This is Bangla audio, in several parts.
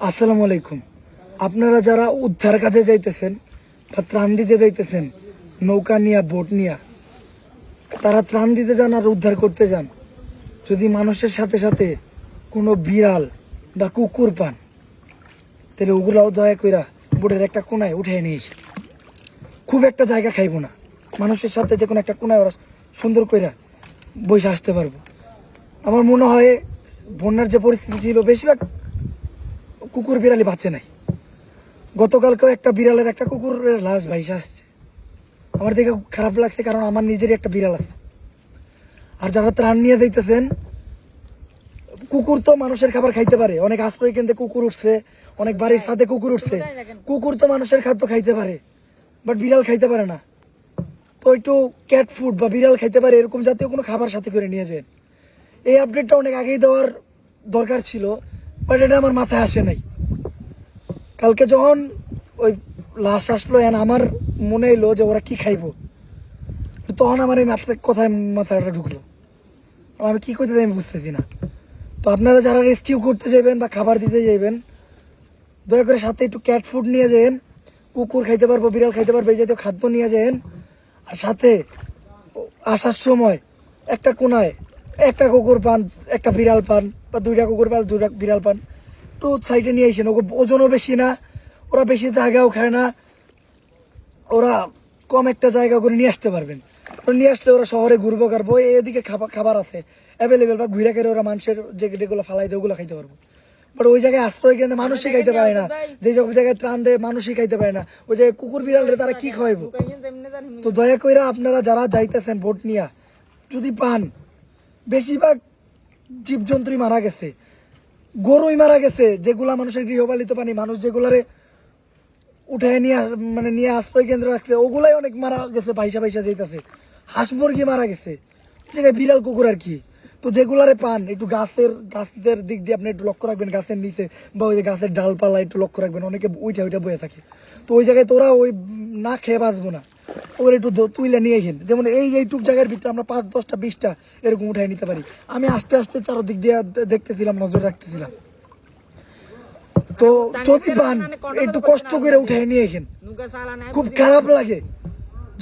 আসসালামু আলাইকুম। আপনারা যারা উদ্ধার কাজে যাইতেছেন বা ত্রাণ দিতে যাইতেছেন, নৌকা নিয়া, বোট নিয়া, তারা ত্রাণ দিতে যান আর উদ্ধার করতে যান। যদি মানুষের সাথে সাথে কোনো বিড়াল বা কুকুর পান, তাহলে ওগুলাও দয়া কইরা বোটের একটা কোনায় উঠে নিয়ে খুব একটা জায়গা খাইবো না। মানুষের সাথে যে কোনো একটা কোনায় ওরা সুন্দর কইরা বসে আসতে পারব। আমার মনে হয় বন্যার যে পরিস্থিতি ছিল, বেশিরভাগ কুকুর বিড়ালি বাঁচে নাই। গতকালকেও একটা বিড়ালের একটা কুকুরের লাশ ভাইসে আসছে। আমার দেখে খুব খারাপ লাগছে কারণ আমার নিজেরই একটা বিড়াল আছে। আর যারা ত্রাণ নিয়ে যাইতেছেন কুকুর তো মানুষের খাবার খাইতে পারে। অনেক আশ্রয় কেন্দ্রে কুকুর উঠছে অনেক বাড়ির সাথে কুকুর উঠছে। কুকুর তো মানুষের খাদ্য খাইতে পারে বাট বিড়াল খাইতে পারে না। তো একটু ক্যাট ফুড বা বিড়াল খাইতে পারে এরকম জাতীয় কোনো খাবার সাথে করে নিয়ে যান। এই আপডেটটা অনেক আগেই দেওয়ার দরকার ছিল বাট এটা আমার মাথায় আসে নাই। কালকে যখন ওই লাশ আসলো এন আমার মনে এলো যে ওরা কি খাইবো, তখন আমার এই মাথায় কথায় মাথাটা ঢুকলো। আমি কি করতে আমি বুঝতেছি না। তো আপনারা যারা রেস্কিউ করতে যাবেন বা খাবার দিতে যাবেন দয়া করে সাথে একটু ক্যাট ফুড নিয়ে যাবেন কুকুর খাইতে পারব, বিড়াল খাইতে পারব, এই জাতীয় খাদ্য নিয়ে যাবেন আর সাথে আসার সময় একটা কোনায় একটা কুকুর পান, একটা বিড়াল পান, বা দুইটা কুকুর পান, দুইটা বিড়াল পান তো সাইডে নিয়ে আসেন ওকে ওজনও বেশি না, ওরা বেশি জায়গাও খায় না, ওরা কম একটা জায়গা করে নিয়ে আসতে পারবেন। নিয়ে আসলে ওরা শহরে ঘুরবো, কারবো এদিকে খাবার খাবার আছে অ্যাভেলেবেল বা ঘুরে কেড়ে ওরা মানুষের যে যেগুলো ফালাই দেয় ওগুলো খাইতে পারব। বাট ওই জায়গায় আশ্রয় কেন্দ্রে মানুষই খাইতে পারে না, যে সব জায়গায় ত্রাণ দেয় মানুষই খাইতে পারে না। ওই জায়গায় কুকুর বিড়ালরে তারা কি খাওয়াইবো? তো দয়া কইরা আপনারা যারা যাইতেছেন ভোট নিয়া, যদি পান, বেশিরভাগ জীবজন্তুই মারা গেছে। গরুই মারা গেছে, যেগুলা মানুষের গৃহপালিত পানি, মানুষ যেগুলারে উঠায় নিয়ে মানে নিয়ে আশ্রয় কেন্দ্র রাখছে, ওগুলাই অনেক মারা গেছে পয়সা পয়সা যাইতেছে। হাঁস মুরগি মারা গেছে। জায়গায় বিড়াল, কুকুর আর কি? তো যেগুলারে পান, একটু গাছের গাছের দিক দিয়ে আপনি একটু লক্ষ্য রাখবেন, গাছের নিচে বা ওই যে গাছের ডালপালা একটু লক্ষ্য রাখবেন, অনেকে ওইটা ওইটা বয়ে থাকে। তো ওই জায়গায় তোরা ওই না খেয়ে বাঁচবো না। ওর একটু তুইলে নিয়ে খেন যেমন এই এইটুক জায়গার ভিতরে আমরা পাঁচ দশটা বিশটা এরকম উঠাই নিতে পারি। আমি আস্তে আস্তে চারোদিক দিয়ে দেখতেছিলাম নজর রাখতেছিলাম। তো যদি পান একটু কষ্ট করে উঠে নিয়ে খেন খুব খারাপ লাগে।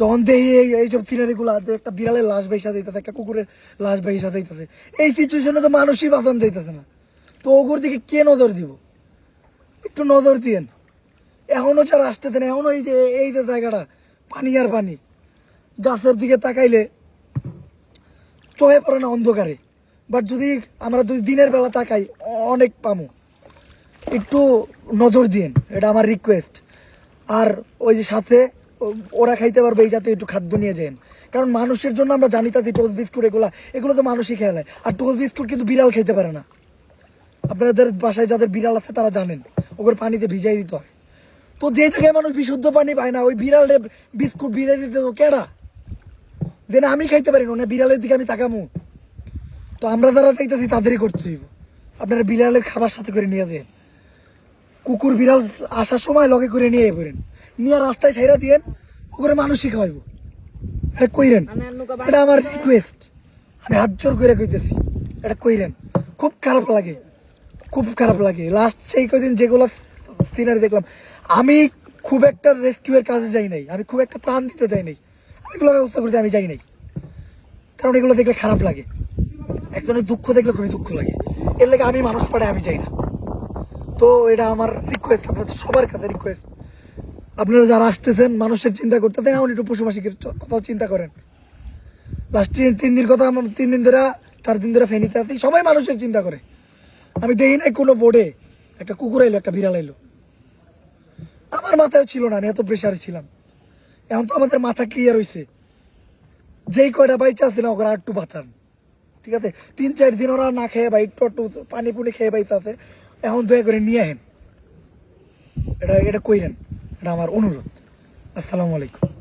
যখন দেখি এই এইসব সিনারি গুলা যে একটা বিড়ালের লাশ বেসা যাইতেছে একটা কুকুরের লাশ বেসা যাইতেছে এই সিচুয়েশনে তো মানুষই বাঁচান যাইতেছে না। তো ওগুর দিকে কে নজর দিব? একটু নজর দিয়েন। এখনও যারা আসতেছেন এখনও এই যে এই যে জায়গাটা পানি আর পানি। গাছের দিকে তাকাইলে চোখে পড়ে না অন্ধকারে। বাট যদি আমরা যদি দিনের বেলা তাকাই, অনেক পামো। একটু নজর দিন এটা আমার রিকোয়েস্ট আর ওই যে সাথে, ওরা খাইতে পারবে এই জাতীয় একটু খাদ্য নিয়ে যান কারণ মানুষের জন্য আমরা জানি তাতে টোস বিস্কুট এগুলো এগুলো তো মানুষই খেয়ে নেয়। আর টোস বিস্কুট কিন্তু বিড়াল খেতে পারে না। আপনাদের বাসায় যাদের বিড়াল আছে তারা জানেন, ওগুলো পানিতে ভিজাই দিতে হয়। তো যে জায়গায় মানুষ বিশুদ্ধ পানি পায় না ওই বিড়ালের বিস্কুট ভিজাই দিতে কেডা? যে না আমি খাইতে পারি না না বিড়ালের দিকে আমি তাকামু। তো আমরা যারা চাইতেছি তাদেরই করতে হইব। আপনারা বিড়ালের খাবার সাথে করে নিয়ে যান। কুকুর বিড়াল আসার সময় লগে করে নিয়ে পড়েন। নিয়ে রাস্তায় ছাইরা দিয়েন ওগুলো মানুষই খাওয়াইব। এটা কইরেন। এটা আমার রিকোয়েস্ট আমি হাত জোর করে কইতেছি। এটা কইরেন। খুব খারাপ লাগে। খুব খারাপ লাগে। লাস্ট সেই কদিন যেগুলো সিনারি দেখলাম আমি খুব একটা রেস্কিউয়ের কাজে যাই নাই। আমি খুব একটা ত্রাণ দিতে যাই নাই। আমি এগুলো ব্যবস্থা করতে আমি যাই নাই। কারণ এগুলো দেখলে খারাপ লাগে। একজনের দুঃখ দেখলে খুবই দুঃখ লাগে। এর লেগে আমি মানুষ পাড়ে আমি যাই না। তো এটা আমার রিকোয়েস্ট আপনাদের সবার কাছে রিকোয়েস্ট আপনারা যারা আসতেছেন, মানুষের চিন্তা করতেছেন এমন একটু পশু কথাও চিন্তা করেন। লাস্ট তিন দিন কথা আমার তিন দিন ধরে, চার দিন ধরে ফেনিতে আছি। সবাই মানুষের চিন্তা করে। আমি দেখি নাই কোনো বোর্ডে একটা কুকুর এলো একটা বিড়াল এলো আমার মাথায় ছিল না, আমি এত প্রেশারে ছিলাম। এখন তো আমাদের মাথা ক্লিয়ার হয়েছে যেই কয়টা বাইচা আছে না ওরা একটু বাঁচান। ঠিক আছে? তিন, চার দিন ওরা না খেয়ে ভাই একটু পানি পুনি খেয়ে বাইতে আছে, এখন দয়া করে নিয়ে আহেন এটা এটা কইরেন, এটা আমার অনুরোধ। আসসালামু আলাইকুম।